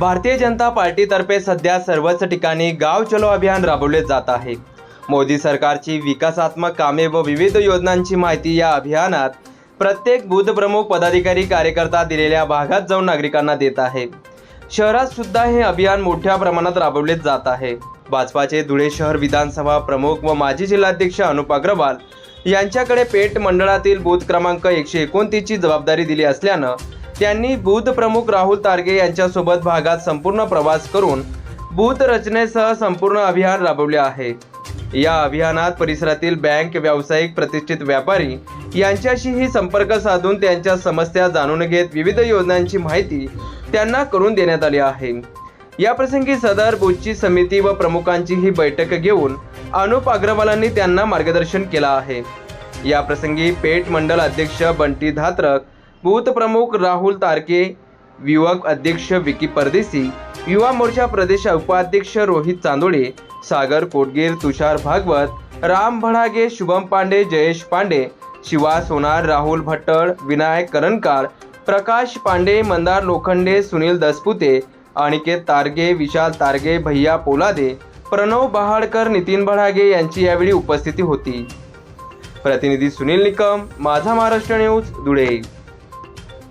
भारतीय जनता पार्टीतर्फे सध्या सर्वच ठिकाणी गाव चलो अभियान राबवले जात आहे. मोदी सरकारची विकासात्मक कामे व विविध योजनांची माहिती या अभियानात प्रत्येक बूथप्रमुख पदाधिकारी कार्यकर्ता दिलेल्या भागात जाऊन नागरिकांना देत आहे. शहरात सुद्धा हे अभियान मोठ्या प्रमाणात राबवले जात आहे. भाजपाचे धुळे शहर विधानसभा प्रमुख व माजी जिल्हाध्यक्ष अनुप अग्रवाल यांच्याकडे पेठ मंडळातील बूथ क्रमांक एकशे एकोणतीसची जबाबदारी दिली असल्यानं त्यांनी बूथ प्रमुख राहुल तारगे यांच्यासोबत भागात संपूर्ण प्रवास करून बूथ रचनेसह संपूर्ण अभियान राबवले आहे. या अभियानात परिसरातील बँक व्यावसायिक प्रतिष्ठित व्यापारी यांच्याशीही संपर्क साधून त्यांच्या समस्या जाणून घेत विविध योजनांची माहिती त्यांना करून देण्यात आली आहे. या प्रसंगी सदर बूथची समिती व प्रमुखांची ही बैठक घेऊन अनुप अग्रवालांनी त्यांना मार्गदर्शन केलं आहे. या प्रसंगी पेठ मंडल अध्यक्ष बंटी धात्रक प्रमुख राहुल तारके युवक अध्यक्ष विकी परदेसी युवा मोर्चा प्रदेश उपाध्यक्ष रोहित चांदोळे सागर कोटगीर तुषार भागवत राम भडागे शुभम पांडे जयेश पांडे शिवा सोनार राहुल भट्टळ विनायक करणकार प्रकाश पांडे मंदार लोखंडे सुनील दसपुते अनिकेत तारगे विशाल तारगे भैया पोलादे प्रणव बहाडकर नितीन भडागे यांची यावेळी उपस्थिती होती. प्रतिनिधी सुनील निकम माझा महाराष्ट्र न्यूज धुळे.